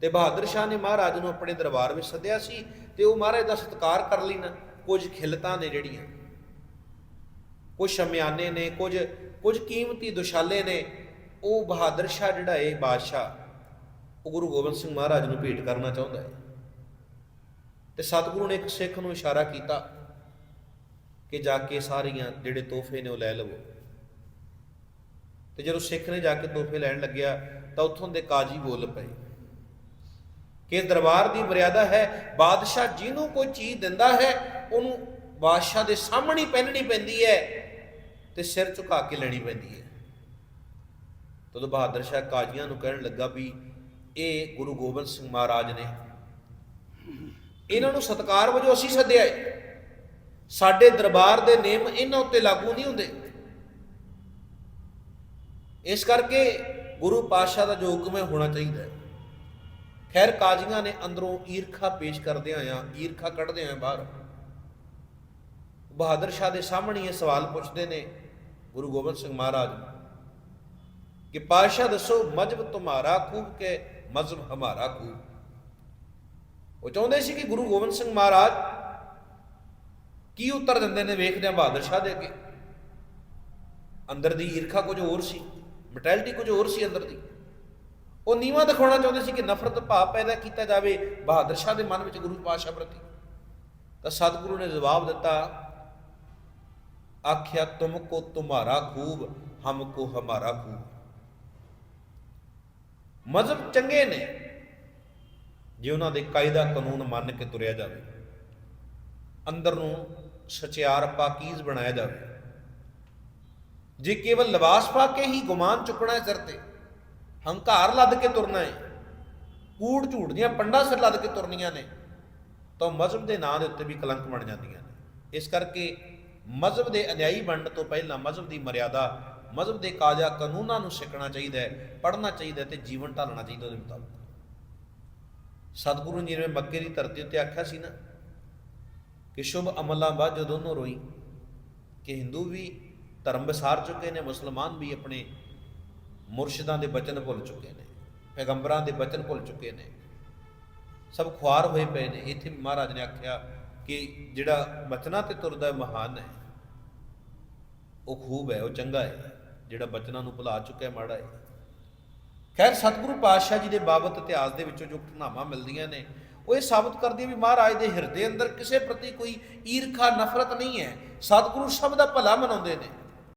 ਤੇ ਬਹਾਦਰ ਸ਼ਾਹ ਨੇ ਮਹਾਰਾਜ ਨੂੰ ਆਪਣੇ ਦਰਬਾਰ ਵਿੱਚ ਸੱਦਿਆ ਸੀ ਤੇ ਉਹ ਮਹਾਰਾਜ ਦਾ ਸਤਿਕਾਰ ਕਰ ਲਈ ਨਾ ਕੁਝ ਖਿਲਤਾਂ ਨੇ ਜਿਹੜੀਆਂ, ਕੁਝ ਸ਼ਮਿਆਨੇ ਨੇ, ਕੁਝ ਕੁਝ ਕੀਮਤੀ ਦੁਸ਼ਾਲੇ ਨੇ, ਉਹ ਬਹਾਦਰ ਸ਼ਾਹ ਜਿਹੜਾ ਹੈ ਬਾਦਸ਼ਾਹ, ਉਹ ਗੁਰੂ ਗੋਬਿੰਦ ਸਿੰਘ ਮਹਾਰਾਜ ਨੂੰ ਭੇਟ ਕਰਨਾ ਚਾਹੁੰਦਾ ਹੈ। ਤੇ ਸਤਿਗੁਰੂ ਨੇ ਇੱਕ ਸਿੱਖ ਨੂੰ ਇਸ਼ਾਰਾ ਕੀਤਾ ਕਿ ਜਾ ਕੇ ਸਾਰੀਆਂ ਜਿਹੜੇ ਤੋਹਫੇ ਨੇ ਉਹ ਲੈ ਲਵੋ। ਤੇ ਜਦੋਂ ਸਿੱਖ ਨੇ ਜਾ ਕੇ ਤੋਹਫੇ ਲੈਣ ਲੱਗਿਆ ਤਾਂ ਉੱਥੋਂ ਦੇ ਕਾਜੀ ਬੋਲ ਪਏ। ਕਿ ਦਰਬਾਰ ਦੀ ਮਰਿਆਦਾ ਹੈ, ਬਾਦਸ਼ਾਹ ਜਿਹਨੂੰ ਕੋਈ ਚੀਜ਼ ਦਿੰਦਾ ਹੈ, ਉਹਨੂੰ ਬਾਦਸ਼ਾਹ ਦੇ ਸਾਹਮਣੇ ਪਹਿਨਣੀ ਪੈਂਦੀ ਹੈ ਤੇ ਸਿਰ ਝੁਕਾ ਕੇ ਲੈਣੀ ਪੈਂਦੀ ਹੈ। ਤਦੋਂ ਬਹਾਦਰ ਸ਼ਾਹ ਕਾਜ਼ੀਆਂ ਨੂੰ ਕਹਿਣ ਲੱਗਾ ਵੀ ਇਹ ਗੁਰੂ ਗੋਬਿੰਦ ਸਿੰਘ ਮਹਾਰਾਜ ਨੇ ਇਹਨਾਂ ਨੂੰ ਸਤਕਾਰ ਵਜੋਂ ਅਸੀਂ ਸੱਦਿਆ ਹੈ ਸਾਡੇ ਦਰਬਾਰ ਦੇ ਨਿਯਮ ਇਹਨਾਂ ਉੱਤੇ ਲਾਗੂ ਨਹੀਂ ਹੁੰਦੇ। ਇਸ ਕਰਕੇ ਗੁਰੂ ਪਾਤਸ਼ਾਹ ਦਾ ਜੋ ਹੁਕਮ ਹੈ, ਹੋਣਾ ਚਾਹੀਦਾ ਹੈ। ਖੈਰ ਕਾਜ਼ੀਆਂ ਨੇ ਅੰਦਰੋਂ ਈਰਖਾ ਪੇਸ਼ ਕਰਦੇ ਆਇਆ ਈਰਖਾ ਕੱਢਦੇ ਆ ਬਾਹਰ। ਬਹਾਦਰ ਸ਼ਾਹ ਦੇ ਸਾਹਮਣੇ ਇਹ ਸਵਾਲ ਪੁੱਛਦੇ ਨੇ ਗੁਰੂ ਗੋਬਿੰਦ ਸਿੰਘ ਮਹਾਰਾਜ ਕਿ ਪਾਤਸ਼ਾਹ ਦੱਸੋ, ਮਜਬ ਤੁਹਾਡਾ ਖੂਬ ਕੇ ਮਜ਼ਹਬ ਹਮਾਰਾ ਖੂਬ ਉਹ ਚਾਹੁੰਦੇ ਸੀ ਕਿ ਗੁਰੂ ਗੋਬਿੰਦ ਸਿੰਘ ਮਹਾਰਾਜ ਕੀ ਉੱਤਰ ਦਿੰਦੇ ਨੇ ਵੇਖਦੇ ਆ ਬਹਾਦਰ ਸ਼ਾਹ ਦੇ ਅੱਗੇ। ਅੰਦਰ ਦੀ ਈਰਖਾ ਕੁਝ ਹੋਰ ਸੀ, ਮੈਟੈਲਿਟੀ ਕੁਝ ਹੋਰ ਸੀ ਅੰਦਰ ਦੀ। ਉਹ ਨੀਵਾ ਦਿਖਾਉਣਾ ਚਾਹੁੰਦੇ ਸੀ ਕਿ ਨਫ਼ਰਤ ਭਾਵ ਪੈਦਾ ਕੀਤਾ ਜਾਵੇ, ਬਹਾਦਰ ਸ਼ਾਹ ਦੇ ਮਨ ਵਿੱਚ ਗੁਰੂ ਪਾਤਸ਼ਾਹ ਪ੍ਰਤੀ। ਤਾਂ ਸਤਿਗੁਰੂ ਨੇ ਜਵਾਬ ਦਿੱਤਾ, ਆਖਿਆ, ਤੁਮ ਕੋ ਤੁਮਾਰਾ ਖੂਬ, ਹਮ ਕੋ ਹਮਾਰਾ ਖੂਬ। ਮਜ਼ਹਬ ਚੰਗੇ ਨੇ, ਜੇ ਉਹਨਾਂ ਦੇ ਕਾਇਦਾ ਕਾਨੂੰਨ ਮੰਨ ਕੇ ਤੁਰਿਆ ਜਾਵੇ। ਅੰਦਰ ਨੂੰ ਸਚਿਆਰ ਪਾਕੀਜ਼ ਬਣਾਇਆ ਜਾਵੇ। ਜੇ ਕੇਵਲ ਲਿਬਾਸ ਪਾ ਕੇ ਹੀ ਗੁਮਾਨ ਚੁੱਕਣਾ ਹੈ ਸਿਰ ਤੇ ਹੰਕਾਰ ਲੱਦ ਕੇ ਤੁਰਨਾ ਹੈ ਕੂੜ ਝੂਠ ਦੀਆਂ ਪੰਡਾ ਸਿਰ ਲੱਦ ਕੇ ਤੁਰਨੀਆਂ ਨੇ। ਤਾਂ ਮਜ਼ਹਬ ਦੇ ਨਾਂ ਦੇ ਉੱਤੇ ਵੀ ਕਲੰਕ ਬਣ ਜਾਂਦੀਆਂ ਨੇ। ਇਸ ਕਰਕੇ ਮਜ਼ਹਬ ਦੇ ਅਨਿਆਈ ਬਣਨ ਤੋਂ ਪਹਿਲਾਂ ਮਜ਼ਹਬ ਦੀ ਮਰਿਆਦਾ, ਮਜ਼ਹਬ ਦੇ ਕਾਜਾ ਕਾਨੂੰਨਾਂ ਨੂੰ ਸਿੱਖਣਾ ਚਾਹੀਦਾ ਹੈ ਪੜ੍ਹਨਾ ਚਾਹੀਦਾ ਹੈ ਤੇ ਜੀਵਨ ਢਾਲਣਾ ਚਾਹੀਦਾ ਉਹਦੇ ਮੁਤਾਬਕ। ਸਤਿਗੁਰੂ ਜੀ ਨੇ ਮੱਕੇ ਦੀ ਧਰਤੀ ਉੱਤੇ ਆਖਿਆ ਸੀ ਨਾ ਕਿ ਸ਼ੁਭ ਅਮਲਾਂ ਬਾਅਦ ਜਦੋਂ ਦੋਨੋਂ ਰੋਈ ਕਿ ਹਿੰਦੂ ਵੀ ਧਰਮ ਵਿਸਾਰ ਚੁੱਕੇ ਨੇ, ਮੁਸਲਮਾਨ ਵੀ ਆਪਣੇ ਮੁਰਸ਼ਿਦਾਂ ਦੇ ਬਚਨ ਭੁੱਲ ਚੁੱਕੇ ਨੇ, ਪੈਗੰਬਰਾਂ ਦੇ ਬਚਨ ਭੁੱਲ ਚੁੱਕੇ ਨੇ। ਸਭ ਖੁਆਰ ਹੋਏ ਪਏ ਨੇ। ਇੱਥੇ ਮਹਾਰਾਜ ਨੇ ਆਖਿਆ ਕਿ ਜਿਹੜਾ ਬਚਨਾਂ ਤੇ ਤੁਰਦਾ ਮਹਾਨ ਹੈ। ਉਹ ਖੂਬ ਹੈ, ਉਹ ਚੰਗਾ ਹੈ। ਜਿਹੜਾ ਬਚਨਾਂ ਨੂੰ ਭੁਲਾ ਚੁੱਕਿਆ, ਮਾੜਾ ਹੈ। ਖੈਰ, ਸਤਿਗੁਰੂ ਪਾਤਸ਼ਾਹ ਜੀ ਦੇ ਬਾਬਤ ਇਤਿਹਾਸ ਦੇ ਵਿੱਚੋਂ ਜੋ ਘਟਨਾਵਾਂ ਮਿਲਦੀਆਂ ਨੇ, ਉਹ ਇਹ ਸਾਬਤ ਕਰਦੀਆਂ ਵੀ ਮਹਾਰਾਜ ਦੇ ਹਿਰਦੇ ਅੰਦਰ ਕਿਸੇ ਪ੍ਰਤੀ ਕੋਈ ਈਰਖਾ, ਨਫ਼ਰਤ ਨਹੀਂ ਹੈ। ਸਤਿਗੁਰੂ ਸਭ ਦਾ ਭਲਾ ਮਨਾਉਂਦੇ ਨੇ।